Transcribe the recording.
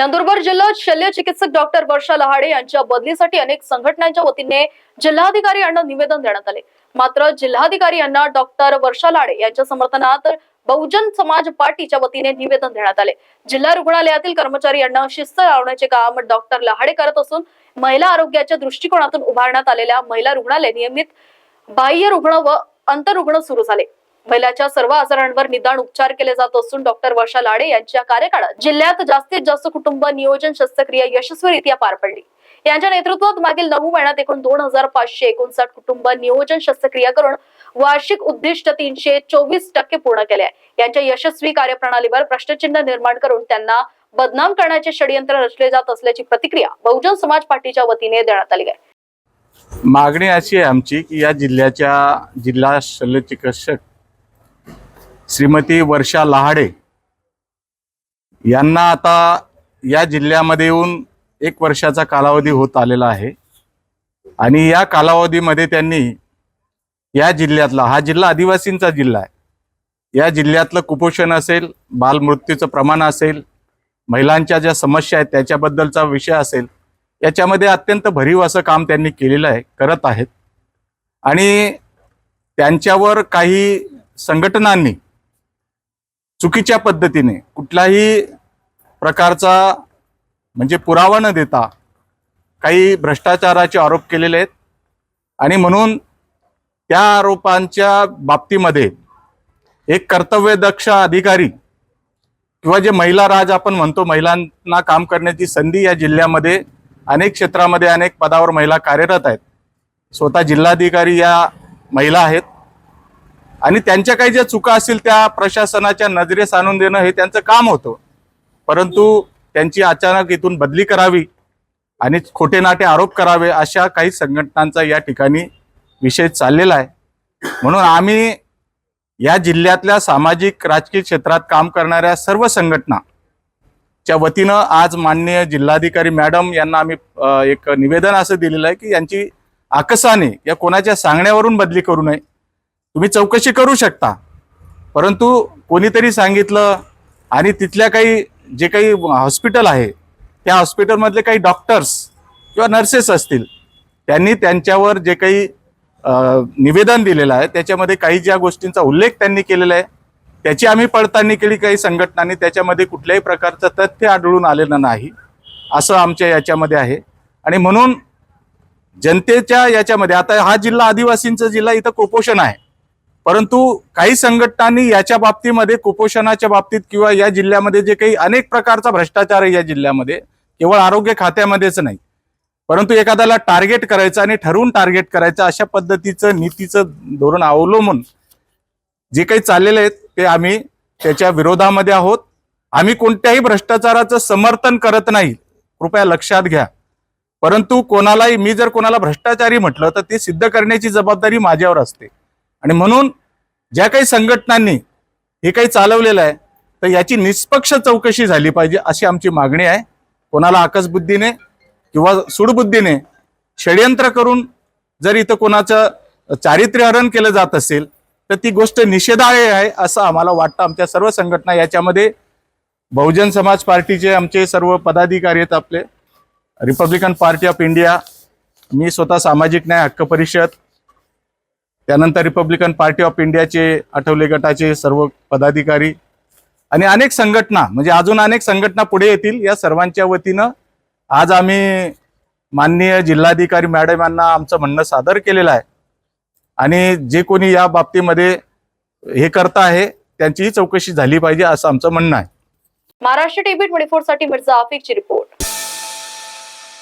नंदुरबार जिल्ह्यात शल्य चिकित्सक डॉक्टर वर्षा लहाडे यांच्या बदलीसाठी अनेक संघटनांच्या वतीने जिल्हाधिकारी यांना निवेदन देण्यात आले. मात्र जिल्हाधिकारी यांना डॉक्टर वर्षा लाडे यांच्या समर्थनात बहुजन समाज पार्टीच्या वतीने निवेदन देण्यात आले. जिल्हा रुग्णालयातील कर्मचारी यांना शिस्त लावण्याचे काम डॉक्टर लहाडे करत असून महिला आरोग्याच्या दृष्टिकोनातून उभारण्यात आलेल्या महिला रुग्णालय नियमित बाह्य रुग्ण व अंतरुग्ण सुरू झाले. महिलाच्या सर्व आजारांवर निदान उपचार केले जात असून डॉक्टर वर्षा लाडे यांच्या कार्यकाळात जिल्ह्यात जास्तीत जास्त कुटुंब नियोजन शस्त्रक्रिया यशस्वीरित्या पार पडली. यांच्या नेतृत्वात मागील नऊ महिन्यात एकूण दोन हजार पाचशे एकोणसाठ कुटुंब नियोजन शस्त्रक्रिया करून वार्षिक उद्दिष्ट तीनशे चोवीस टक्के पूर्ण केले आहे. यांच्या यशस्वी कार्यप्रणालीवर प्रश्नचिन्ह निर्माण करून त्यांना बदनाम करण्याचे षडयंत्र रचले जात असल्याची प्रतिक्रिया बहुजन समाज पार्टीच्या वतीने देण्यात आली आहे. मागणी अशी आहे आमची की या जिल्ह्याच्या जिल्हा शल्यचिकित्सक श्रीमती वर्षा लहाडे यांना आता या जिल्ह्यामध्ये येऊन एक वर्षाचा कालावधी होत आलेला आहे. आणि या कालावधीमध्ये त्यांनी या जिल्ह्यातला हा जिल्हा आदिवासींचा जिल्हा आहे. या जिल्ह्यातलं कुपोषण असेल बालमृत्यूचं प्रमाण असेल महिलांच्या ज्या समस्या आहेत त्याच्याबद्दलचा विषय असेल याच्यामध्ये अत्यंत भरीव असं काम त्यांनी केलेलं आहे करत आहेत. आणि त्यांच्यावर काही संघटनांनी चुकीच्या पद्धतीने कुठलाही प्रकारचा म्हणजे पुरावा न देता काही भ्रष्टाचाराचे आरोप केलेले आहेत. आणि म्हणून त्या आरोपांच्या बाबतीमध्ये एक कर्तव्यदक्ष अधिकारी किंवा जे महिला राज आपण म्हणतो महिलांना काम करण्याची संधी या जिल्ह्यामध्ये अनेक क्षेत्रामध्ये अनेक पदावर महिला कार्यरत आहेत. स्वतः जिल्हाधिकारी या महिला आहेत. आणि त्यांच्या काही ज्या चुका असतील त्या प्रशासनाच्या नजरेस आणून देणं हे त्यांचं काम होतं. परंतु त्यांची अचानक इथून बदली करावी आणि खोटे नाटे आरोप करावे अशा काही संघटनांचा या ठिकाणी विषय चाललेला आहे. म्हणून आम्ही या जिल्ह्यातल्या सामाजिक राजकीय क्षेत्रात काम करणाऱ्या सर्व संघटना च्या वतीनं आज माननीय जिल्हाधिकारी मॅडम यांना आम्ही एक निवेदन असं दिलेलं आहे की यांची आकसाने या कोणाच्या सांगण्यावरून बदली करू नये. तुम्ही चौकशी करू शकता. परंतु कोणीतरी सांगितलं आणि तिथल्या काही जे काही हॉस्पिटल आहे त्या हॉस्पिटलमधले काही डॉक्टर्स किंवा नर्सेस असतील त्यांनी त्यांच्यावर जे काही निवेदन दिलेलं आहे त्याच्यामध्ये काही ज्या गोष्टींचा उल्लेख त्यांनी केलेला आहे त्याची आम्ही पडताळणी केली काही संघटनांनी त्याच्यामध्ये कुठल्याही प्रकारचं तथ्य आढळून आलेलं नाही असं आमच्या याच्यामध्ये आहे. आणि म्हणून जनतेच्या याच्यामध्ये आता हा जिल्हा आदिवासींचा जिल्हा इथं कुपोषण आहे. परंतु काही संघटनांनी याच्या बाबतीमध्ये कुपोषणाच्या बाबतीत किंवा या जिल्ह्यामध्ये जे काही अनेक प्रकारचा भ्रष्टाचार आहे या जिल्ह्यामध्ये केवळ आरोग्य खात्यामध्येच नाही. परंतु एखाद्याला टार्गेट करायचं आणि ठरवून टार्गेट करायचं अशा पद्धतीचं नीतीचं धोरण अवलंबून जे काही चाललेले आहेत ते आम्ही त्याच्या विरोधामध्ये आहोत. आम्ही कोणत्याही भ्रष्टाचाराचं समर्थन करत नाही. कृपया लक्षात घ्या. परंतु कोणालाही मी जर कोणाला भ्रष्टाचारी म्हटलं तर ते सिद्ध करण्याची जबाबदारी माझ्यावर असते. आणि म्हणून ज्या काही संघटनांनी हे काही चालवलेलं आहे तर याची निष्पक्ष चौकशी झाली पाहिजे अशी आमची मागणी आहे. कोणाला आकसबुद्धीने किंवा सुडबुद्धीने षडयंत्र करून जर इथं कोणाचं चारित्र्यहरण केलं जात असेल तर ती गोष्ट निषेधार्ह आहे असं आम्हाला वाटतं. आमच्या सर्व संघटना याच्यामध्ये बहुजन समाज पार्टीचे आमचे सर्व पदाधिकारी आहेत आपले. रिपब्लिकन पार्टी ऑफ इंडिया मी स्वतः सामाजिक न्याय हक्क परिषद त्यानंतर रिपब्लिकन पार्टी ऑफ इंडियाचे आठवले गटाचे सर्व पदाधिकारी आणि अनेक संघटना म्हणजे अजून अनेक संघटना पुढे येतील या सर्वांच्या वतीनं आज आम्ही माननीय जिल्हाधिकारी मॅडम यांना आमचं म्हणणं सादर केलेलं आहे. आणि जे कोणी या बाबतीमध्ये हे करत आहे त्यांचीही चौकशी झाली पाहिजे असं आमचं म्हणणं आहे. महाराष्ट्र टीव्ही ट्वेंटी फोरसाठी मिर्झा आफिकची रिपोर्ट